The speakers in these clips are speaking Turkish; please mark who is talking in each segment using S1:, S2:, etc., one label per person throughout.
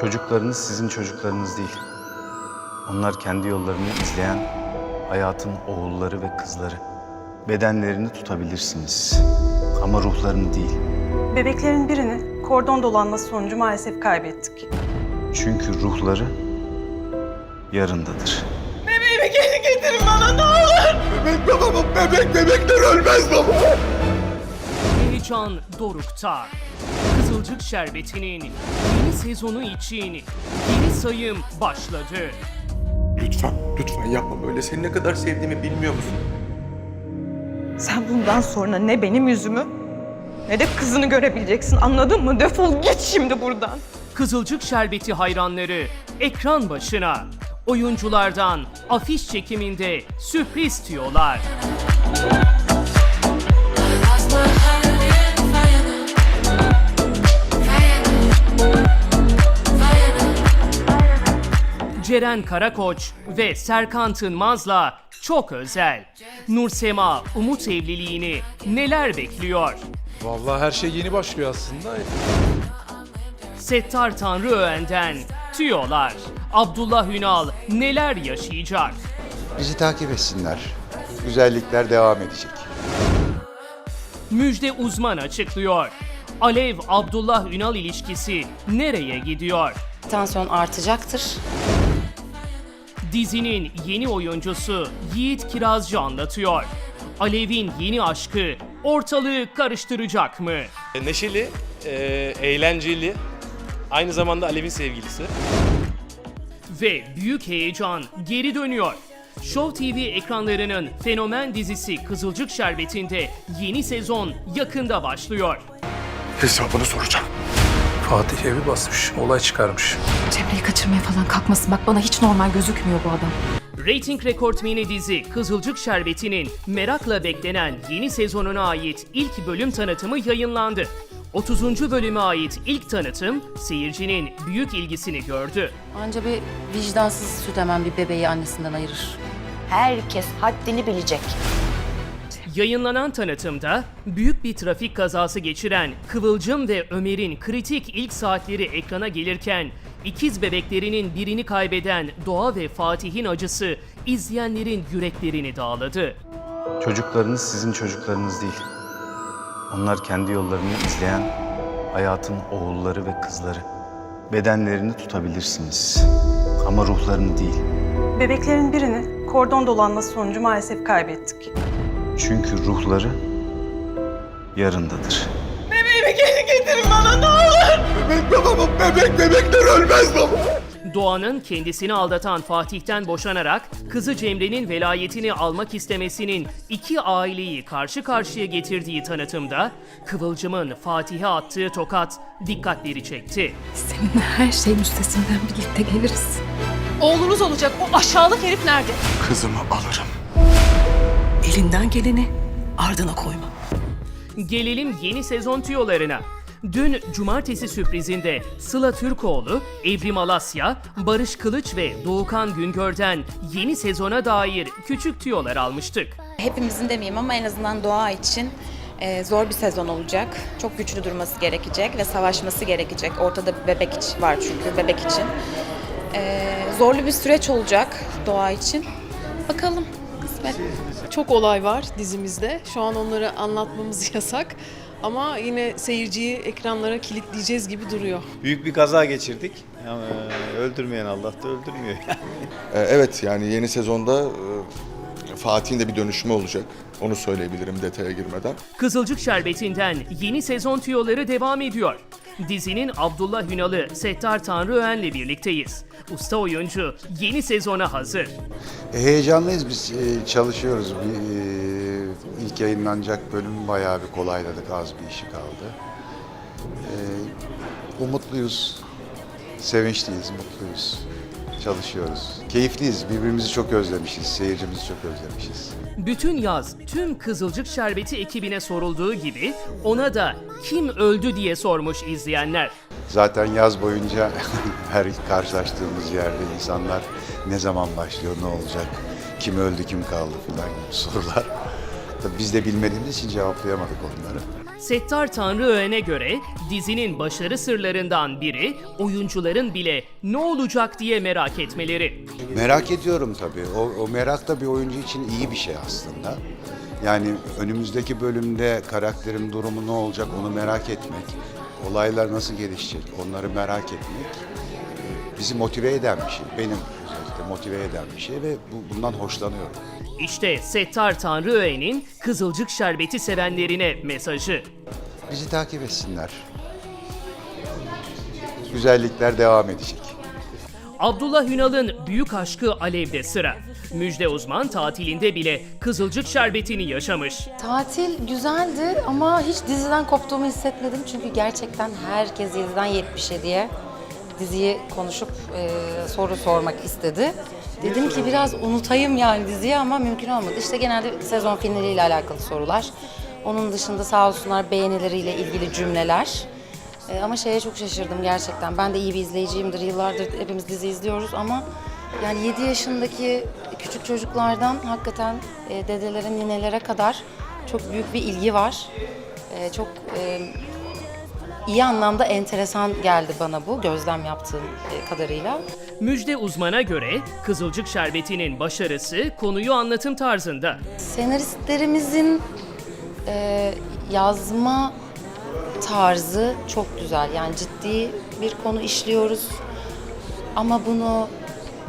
S1: Çocuklarınız sizin çocuklarınız değil. Onlar kendi yollarını izleyen hayatın oğulları ve kızları. Bedenlerini tutabilirsiniz ama ruhlarını değil.
S2: Bebeklerin birini kordon dolanması sonucu maalesef kaybettik.
S1: Çünkü ruhları yarındadır.
S3: Bebek baba, bebek bebekler ölmez baba.
S4: Heyecan dorukta. Kızılcık Şerbeti'nin yeni sezonu için yeni sayım başladı.
S3: Lütfen, lütfen yapma böyle. Seni ne kadar sevdiğimi bilmiyor musun?
S2: Sen bundan sonra ne benim yüzümü ne de kızını görebileceksin anladın mı? Defol git şimdi buradan.
S4: Kızılcık Şerbeti hayranları ekran başına. Oyunculardan afiş çekiminde sürpriz diyorlar. Ceren Karakoç ve Serkan Tınmaz'la çok özel. Nursema Umut evliliğini neler bekliyor?
S5: Vallahi her şey yeni başlıyor aslında.
S4: Settar Tanrıöğen'den tüyolar. Abdullah Hünal neler yaşayacak?
S6: Bizi takip etsinler. Güzellikler devam edecek.
S4: Müjde uzman açıklıyor. Alev Abdullah Ünal ilişkisi nereye gidiyor?
S7: Tansiyon artacaktır.
S4: Dizinin yeni oyuncusu Yiğit Kirazcı anlatıyor. Alev'in yeni aşkı ortalığı karıştıracak mı?
S8: Neşeli, e, eğlenceli, aynı zamanda Alev'in sevgilisi.
S4: Ve büyük heyecan geri dönüyor. Show TV ekranlarının fenomen dizisi Kızılcık Şerbeti'nde yeni sezon yakında başlıyor.
S3: Hesabını soracağım.
S5: Fatih evi basmış, olay çıkarmış.
S9: Cemre'yi kaçırmaya falan kalkmasın. Bak bana hiç normal gözükmüyor bu adam.
S4: Rating rekortmeni dizi Kızılcık Şerbeti'nin merakla beklenen yeni sezonuna ait ilk bölüm tanıtımı yayınlandı. 30. bölüme ait ilk tanıtım seyircinin büyük ilgisini gördü.
S7: Anca bir vicdansız süt hemen bir bebeği annesinden ayırır.
S10: Herkes haddini bilecek.
S4: Yayınlanan tanıtımda büyük bir trafik kazası geçiren Kıvılcım ve Ömer'in kritik ilk saatleri ekrana gelirken ikiz bebeklerinin birini kaybeden Doğa ve Fatih'in acısı izleyenlerin yüreklerini dağladı.
S1: Çocuklarınız sizin çocuklarınız değil. Onlar kendi yollarını izleyen hayatın oğulları ve kızları. Bedenlerini tutabilirsiniz ama ruhlarını değil.
S2: Bebeklerin birini kordon dolanması sonucu maalesef kaybettik.
S1: Çünkü ruhları yarındadır.
S3: Bebek baba, bebek bebekler ölmez baba.
S4: Doğan'ın kendisini aldatan Fatih'ten boşanarak kızı Cemre'nin velayetini almak istemesinin iki aileyi karşı karşıya getirdiği tanıtımda Kıvılcım'ın Fatih'e attığı tokat dikkatleri çekti.
S9: Seninle her şeyin üstesinden birlikte geliriz.
S2: Oğlunuz olacak o aşağılık herif nerede?
S3: Kızımı alırım.
S9: Elinden geleni ardına koyma.
S4: Gelelim yeni sezon tüyolarına. Dün cumartesi sürprizinde Sıla Türkoğlu, Evrim Alasya, Barış Kılıç ve Doğukan Güngör'den yeni sezona dair küçük tüyolar almıştık.
S7: Hepimizin demeyeyim ama en azından doğa için e, zor bir sezon olacak. Çok güçlü durması gerekecek ve savaşması gerekecek. Ortada bir bebek var çünkü bebek için. E, zorlu bir süreç olacak doğa için. Bakalım kısmet.
S11: Çok olay var dizimizde. Şu an onları anlatmamız yasak. Ama yine seyirciyi ekranlara kilitleyeceğiz gibi duruyor.
S6: Büyük bir kaza geçirdik. Ama öldürmeyen Allah da öldürmüyor.
S3: Ee, evet yani yeni sezonda e, Fatih'in de bir dönüşümü olacak. Onu söyleyebilirim detaya girmeden.
S4: Kızılcık Şerbeti'nden yeni sezon tüyoları devam ediyor. Dizinin Abdullah Hünal'ı Settar Tanrıöğen'le birlikteyiz. Usta oyuncu yeni sezona hazır.
S6: Heyecanlıyız biz e, çalışıyoruz. Bir, e, ilk yayınlanacak bölüm bayağı bir kolayladık. Az bir işi kaldı. E, umutluyuz. Sevinçliyiz, mutluyuz. Çalışıyoruz. Keyifliyiz. Birbirimizi çok özlemişiz. Seyircimizi çok özlemişiz.
S4: Bütün yaz tüm Kızılcık Şerbeti ekibine sorulduğu gibi ona da kim öldü diye sormuş izleyenler.
S6: Zaten yaz boyunca her karşılaştığımız yerde insanlar ne zaman başlıyor, ne olacak, kim öldü, kim kaldı falan gibi sorular. Tabii biz de bilmediğimiz için cevaplayamadık onları.
S4: Settar Tanrıöğen'e göre dizinin başarı sırlarından biri oyuncuların bile ne olacak diye merak etmeleri.
S6: Merak ediyorum tabii. O, o merak da bir oyuncu için iyi bir şey aslında. Yani önümüzdeki bölümde karakterin durumu ne olacak onu merak etmek, olaylar nasıl gelişecek onları merak etmek e, bizi motive eden bir şey. Benim motive eden bir şey ve bu, bundan hoşlanıyorum.
S4: İşte Settar Tanrıöğen'in Kızılcık Şerbeti sevenlerine mesajı.
S6: Bizi takip etsinler. Güzellikler devam edecek.
S4: Abdullah Ünal'ın büyük aşkı Alev'de sıra. Müjde uzman tatilinde bile Kızılcık Şerbeti'ni yaşamış.
S10: Tatil güzeldi ama hiç diziden koptuğumu hissetmedim. Çünkü gerçekten herkes 7'den 77'ye diziyi konuşup e, soru sormak istedi. Dedim ki biraz unutayım yani diziyi ama mümkün olmadı. İşte genelde sezon finaliyle alakalı sorular. Onun dışında sağ olsunlar beğenileriyle ilgili cümleler. E, ama şeye çok şaşırdım gerçekten. Ben de iyi bir izleyiciyimdir. Yıllardır hepimiz dizi izliyoruz ama yani 7 yaşındaki küçük çocuklardan hakikaten e, dedelere, ninelere kadar çok büyük bir ilgi var. E, çok e, iyi anlamda enteresan geldi bana bu gözlem yaptığım e, kadarıyla.
S4: Müjde uzmana göre Kızılcık Şerbeti'nin başarısı konuyu anlatım tarzında.
S10: Senaristlerimizin e, yazma tarzı çok güzel. Yani ciddi bir konu işliyoruz. Ama bunu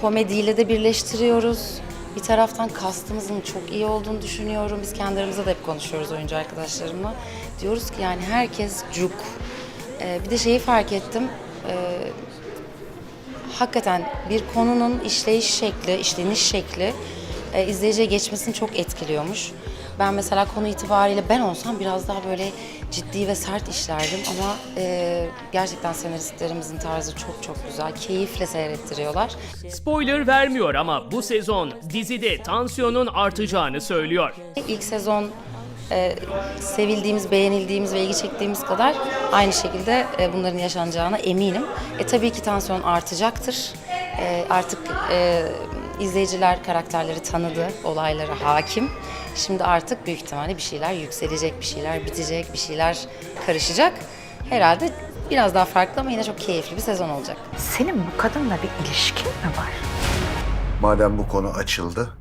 S10: komediyle de birleştiriyoruz. Bir taraftan kastımızın çok iyi olduğunu düşünüyorum. Biz kendi aramızda da hep konuşuyoruz oyuncu arkadaşlarımla. Diyoruz ki yani herkes cuk. E, bir de şeyi fark ettim. E, hakikaten bir konunun işleyiş şekli, işleniş şekli e, izleyiciye geçmesini çok etkiliyormuş. Ben mesela konu itibariyle ben olsam biraz daha böyle ciddi ve sert işlerdim ama e, gerçekten senaristlerimizin tarzı çok çok güzel. Keyifle seyrettiriyorlar.
S4: Spoiler vermiyor ama bu sezon dizide tansiyonun artacağını söylüyor.
S10: İlk sezon e, sevildiğimiz, beğenildiğimiz ve ilgi çektiğimiz kadar aynı şekilde e, bunların yaşanacağına eminim. E tabii ki tansiyon artacaktır. E, artık e, izleyiciler karakterleri tanıdı, olaylara hakim. Şimdi artık büyük ihtimalle bir şeyler yükselecek, bir şeyler bitecek, bir şeyler karışacak. Herhalde biraz daha farklı ama yine çok keyifli bir sezon olacak.
S9: Senin bu kadınla bir ilişkin mi var?
S6: Madem bu konu açıldı,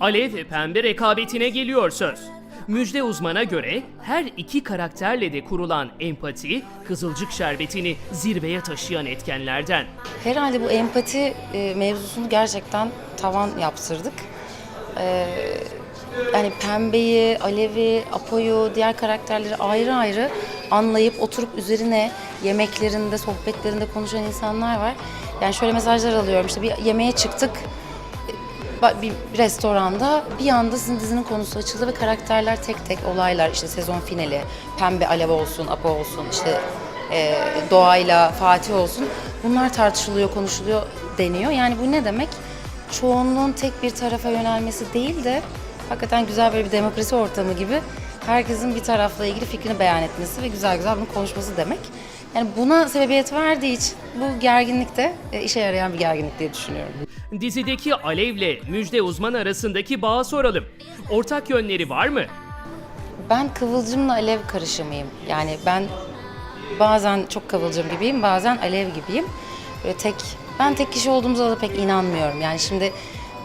S4: Alev ve Pembe rekabetine geliyor söz. Müjde uzmana göre her iki karakterle de kurulan empati Kızılcık Şerbeti'ni zirveye taşıyan etkenlerden.
S10: Herhalde bu empati e, mevzusunu gerçekten tavan yaptırdık. E, yani Pembe'yi, Alev'i, Apo'yu, diğer karakterleri ayrı ayrı anlayıp oturup üzerine yemeklerinde, sohbetlerinde konuşan insanlar var. Yani şöyle mesajlar alıyorum işte bir yemeğe çıktık bir restoranda bir anda sizin dizinin konusu açıldı ve karakterler tek tek olaylar işte sezon finali Pembe Alev olsun, Apo olsun işte e, Doğa'yla Fatih olsun bunlar tartışılıyor, konuşuluyor deniyor. Yani bu ne demek? Çoğunluğun tek bir tarafa yönelmesi değil de hakikaten güzel böyle bir demokrasi ortamı gibi herkesin bir tarafla ilgili fikrini beyan etmesi ve güzel güzel bunu konuşması demek. Yani buna sebebiyet verdiği için bu gerginlik de e, işe yarayan bir gerginlik diye düşünüyorum.
S4: Dizideki Alev'le Müjde uzman arasındaki bağı soralım. Ortak yönleri var mı?
S10: Ben kıvılcımla alev karışımıyım. Yani ben bazen çok kıvılcım gibiyim, bazen alev gibiyim. Böyle tek ben tek kişi olduğumuza da pek inanmıyorum. Yani şimdi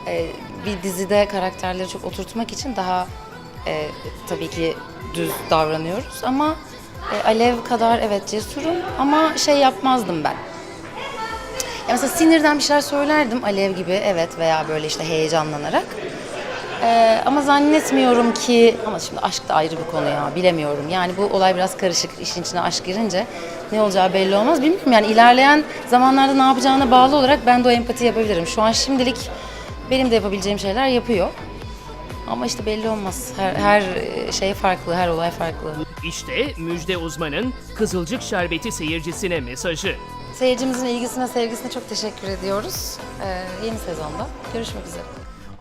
S10: e, bir dizide karakterleri çok oturtmak için daha e, tabii ki düz davranıyoruz ama e, alev kadar evet cesurum ama şey yapmazdım ben. Ya mesela sinirden bir şeyler söylerdim alev gibi evet veya böyle işte heyecanlanarak. Ee, ama zannetmiyorum ki ama şimdi aşk da ayrı bir konu ya bilemiyorum. Yani bu olay biraz karışık işin içine aşk girince ne olacağı belli olmaz. Bilmiyorum yani ilerleyen zamanlarda ne yapacağına bağlı olarak ben de o empati yapabilirim. Şu an şimdilik benim de yapabileceğim şeyler yapıyor. Ama işte belli olmaz. Her, her şey farklı, her olay farklı.
S4: İşte Müjde uzmanın Kızılcık Şerbeti seyircisine mesajı.
S10: Seyircimizin ilgisine, sevgisine çok teşekkür ediyoruz. Ee, yeni sezonda görüşmek üzere.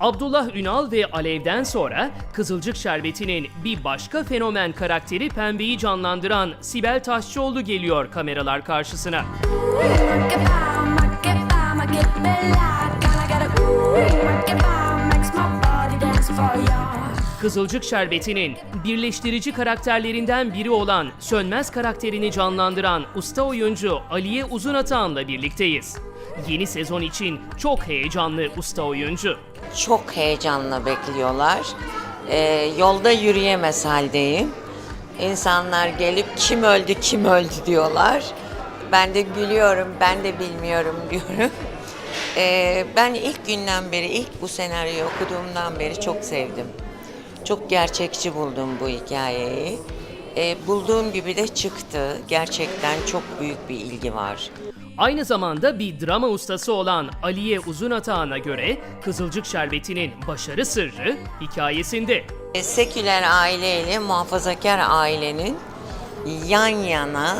S4: Abdullah Ünal ve Alev'den sonra Kızılcık Şerbeti'nin bir başka fenomen karakteri Pembe'yi canlandıran Sibel Taşçıoğlu geliyor kameralar karşısına. Kızılcık Şerbeti'nin birleştirici karakterlerinden biri olan Sönmez karakterini canlandıran usta oyuncu Aliye Uzunatağan'la birlikteyiz. Yeni sezon için çok heyecanlı usta oyuncu.
S12: Çok heyecanla bekliyorlar. Ee, yolda yürüyemez haldeyim. İnsanlar gelip kim öldü kim öldü diyorlar. Ben de gülüyorum, ben de bilmiyorum diyorum. Ee, ben ilk günden beri, ilk bu senaryoyu okuduğumdan beri çok sevdim. Çok gerçekçi buldum bu hikayeyi. Ee, bulduğum gibi de çıktı. Gerçekten çok büyük bir ilgi var.
S4: Aynı zamanda bir drama ustası olan Aliye Uzunatağan'a göre Kızılcık Şerbeti'nin başarı sırrı hikayesinde.
S12: E, Seküler aile ile muhafazakar ailenin yan yana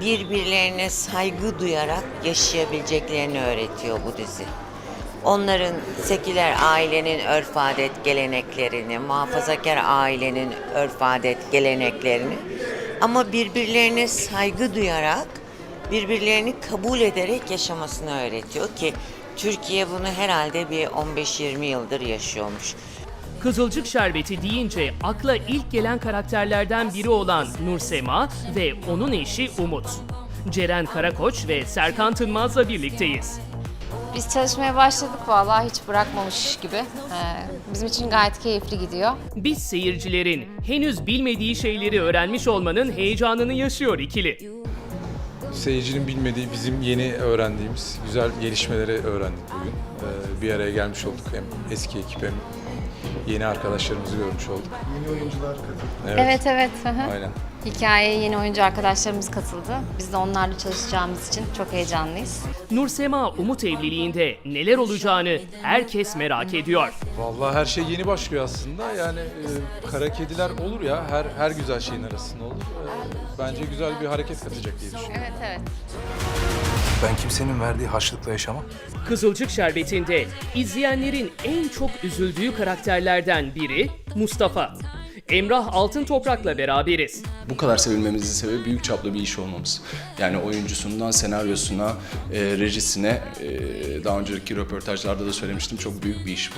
S12: birbirlerine saygı duyarak yaşayabileceklerini öğretiyor bu dizi. Onların seküler ailenin örf adet geleneklerini, muhafazakar ailenin örf adet geleneklerini ama birbirlerine saygı duyarak, birbirlerini kabul ederek yaşamasını öğretiyor ki Türkiye bunu herhalde bir 15-20 yıldır yaşıyormuş.
S4: Kızılcık Şerbeti deyince akla ilk gelen karakterlerden biri olan Nursema ve onun eşi Umut. Ceren Karakoç ve Serkan Tınmaz'la birlikteyiz.
S9: Biz çalışmaya başladık vallahi hiç bırakmamış gibi. Ee, bizim için gayet keyifli gidiyor.
S4: Biz seyircilerin henüz bilmediği şeyleri öğrenmiş olmanın heyecanını yaşıyor ikili.
S5: Seyircinin bilmediği bizim yeni öğrendiğimiz güzel gelişmeleri öğrendik bugün. Ee, bir araya gelmiş olduk hem eski ekip hem yeni arkadaşlarımızı görmüş olduk. Yeni oyuncular katıldı.
S9: Evet evet. hı hı.
S5: Aynen.
S9: Hikayeye yeni oyuncu arkadaşlarımız katıldı. Biz de onlarla çalışacağımız için çok heyecanlıyız.
S4: Nursema Umut evliliğinde neler olacağını herkes merak ediyor.
S5: Vallahi her şey yeni başlıyor aslında. Yani e, kara kediler olur ya her her güzel şeyin arasında olur. E, bence güzel bir hareket katacak diye düşünüyorum.
S9: Evet evet.
S5: Ben kimsenin verdiği haçlıkla yaşamam.
S4: Kızılcık Şerbeti'nde izleyenlerin en çok üzüldüğü karakterlerden biri Mustafa. Emrah Altın Toprak'la beraberiz.
S13: Bu kadar sevilmemizin sebebi büyük çaplı bir iş olmamız. Yani oyuncusundan senaryosuna, e, rejisine, e, daha önceki röportajlarda da söylemiştim çok büyük bir iş bu.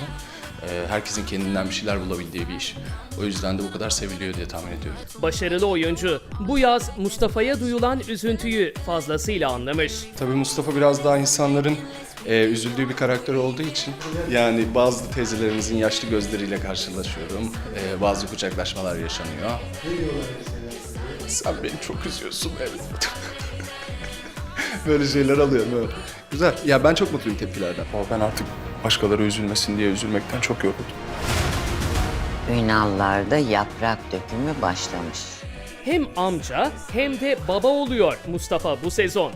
S13: E, herkesin kendinden bir şeyler bulabildiği bir iş. O yüzden de bu kadar seviliyor diye tahmin ediyorum.
S4: Başarılı oyuncu bu yaz Mustafa'ya duyulan üzüntüyü fazlasıyla anlamış.
S13: Tabii Mustafa biraz daha insanların e, üzüldüğü bir karakter olduğu için yani bazı teyzelerimizin yaşlı gözleriyle karşılaşıyorum. E, bazı kucaklaşmalar yaşanıyor. Sen beni çok üzüyorsun evlat. Böyle şeyler alıyorum evet. Güzel. Ya ben çok mutluyum tepkilerden. Ama ben artık başkaları üzülmesin diye üzülmekten çok yoruldum.
S12: Ünallarda yaprak dökümü başlamış.
S4: Hem amca hem de baba oluyor Mustafa bu sezon.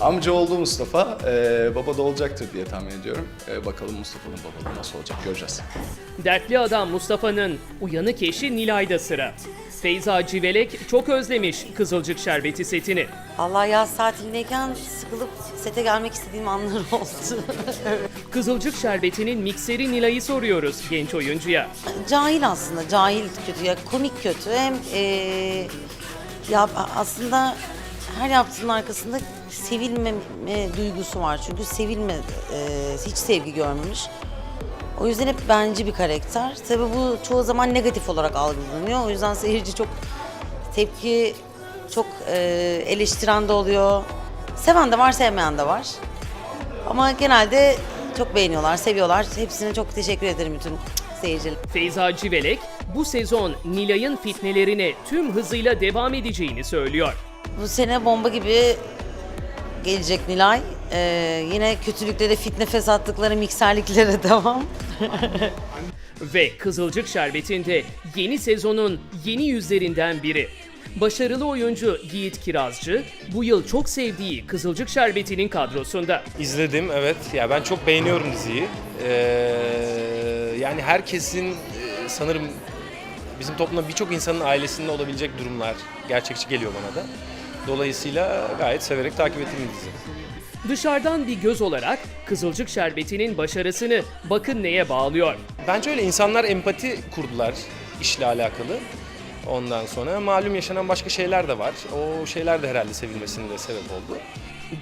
S13: Amca oldu Mustafa. Ee, baba da olacaktır diye tahmin ediyorum. Ee, bakalım Mustafa'nın babalığı nasıl olacak göreceğiz.
S4: Dertli adam Mustafa'nın uyanık eşi Nilay'da sıra. Feyza Civelek çok özlemiş Kızılcık Şerbeti setini.
S12: Allah yaz tatilindeyken sıkılıp sete gelmek istediğim anlar oldu.
S4: Kızılcık Şerbeti'nin mikseri Nilay'ı soruyoruz genç oyuncuya.
S12: cahil aslında, cahil kötü ya komik kötü. Hem eee, ya aslında her yaptığının arkasında sevilme duygusu var. Çünkü sevilme, eee, hiç sevgi görmemiş. O yüzden hep bence bir karakter. Tabii bu çoğu zaman negatif olarak algılanıyor. O yüzden seyirci çok tepki, çok eee, eleştiren de oluyor. Seven de var, sevmeyen de var. Ama genelde çok beğeniyorlar, seviyorlar. Hepsine çok teşekkür ederim bütün seyirciler.
S4: Feyza Civelek bu sezon Nilay'ın fitnelerine tüm hızıyla devam edeceğini söylüyor.
S12: Bu sene bomba gibi gelecek Nilay. Ee, yine kötülüklere, fitne fesatlıklara, mikserliklere devam.
S4: Ve Kızılcık Şerbeti'nde yeni sezonun yeni yüzlerinden biri. Başarılı oyuncu Yiğit Kirazcı bu yıl çok sevdiği Kızılcık Şerbeti'nin kadrosunda.
S8: İzledim evet. Ya ben çok beğeniyorum diziyi. Ee, yani herkesin e, sanırım bizim toplumda birçok insanın ailesinde olabilecek durumlar gerçekçi geliyor bana da. Dolayısıyla gayet severek takip ettiğim bir dizi.
S4: Dışarıdan bir göz olarak Kızılcık Şerbeti'nin başarısını bakın neye bağlıyor.
S8: Bence öyle insanlar empati kurdular işle alakalı. Ondan sonra malum yaşanan başka şeyler de var. O şeyler de herhalde sevilmesine de sebep oldu.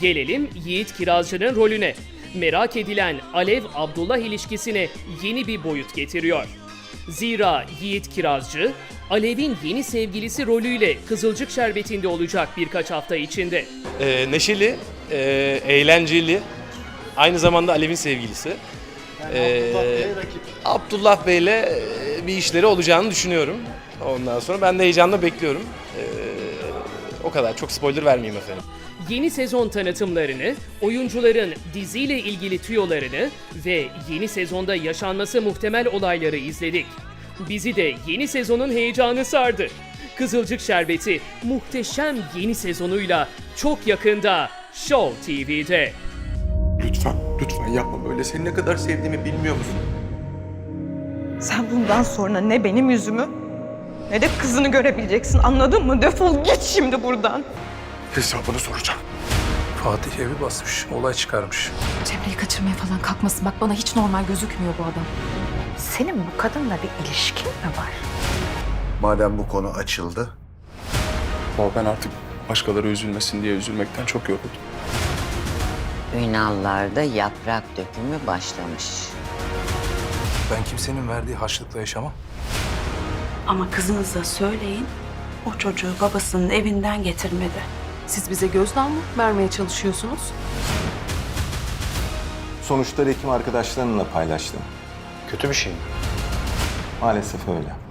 S4: Gelelim Yiğit Kirazcı'nın rolüne. Merak edilen Alev Abdullah ilişkisine yeni bir boyut getiriyor. Zira Yiğit Kirazcı, Alev'in yeni sevgilisi rolüyle Kızılcık Şerbeti'nde olacak birkaç hafta içinde.
S8: Ee, neşeli, e, eğlenceli, aynı zamanda Alev'in sevgilisi. Ee, Abdullah Bey'le e, bir işleri olacağını düşünüyorum. Ondan sonra ben de heyecanla bekliyorum. Ee, o kadar. Çok spoiler vermeyeyim efendim.
S4: Yeni sezon tanıtımlarını, oyuncuların diziyle ilgili tüyolarını ve yeni sezonda yaşanması muhtemel olayları izledik. Bizi de yeni sezonun heyecanı sardı. Kızılcık Şerbeti muhteşem yeni sezonuyla çok yakında Show TV'de.
S14: Lütfen, lütfen yapma böyle. Seni ne kadar sevdiğimi bilmiyor musun?
S2: Sen bundan sonra ne benim yüzümü ne de kızını görebileceksin. Anladın mı? Defol git şimdi buradan.
S14: Hesabını soracağım.
S5: Fatih evi basmış, olay çıkarmış.
S10: Cemre'yi kaçırmaya falan kalkmasın. Bak bana hiç normal gözükmüyor bu adam.
S2: Senin bu kadınla bir ilişkin mi var?
S6: Madem bu konu açıldı,
S13: Ama ben artık başkaları üzülmesin diye üzülmekten çok yoruldum.
S12: Ünallarda yaprak dökümü başlamış.
S5: Ben kimsenin verdiği harçlıkla yaşamam.
S15: Ama kızınıza söyleyin, o çocuğu babasının evinden getirmedi.
S11: Siz bize gözdağı mı vermeye çalışıyorsunuz?
S14: Sonuçları hekim arkadaşlarımla paylaştım.
S8: Kötü bir şey mi?
S14: Maalesef öyle.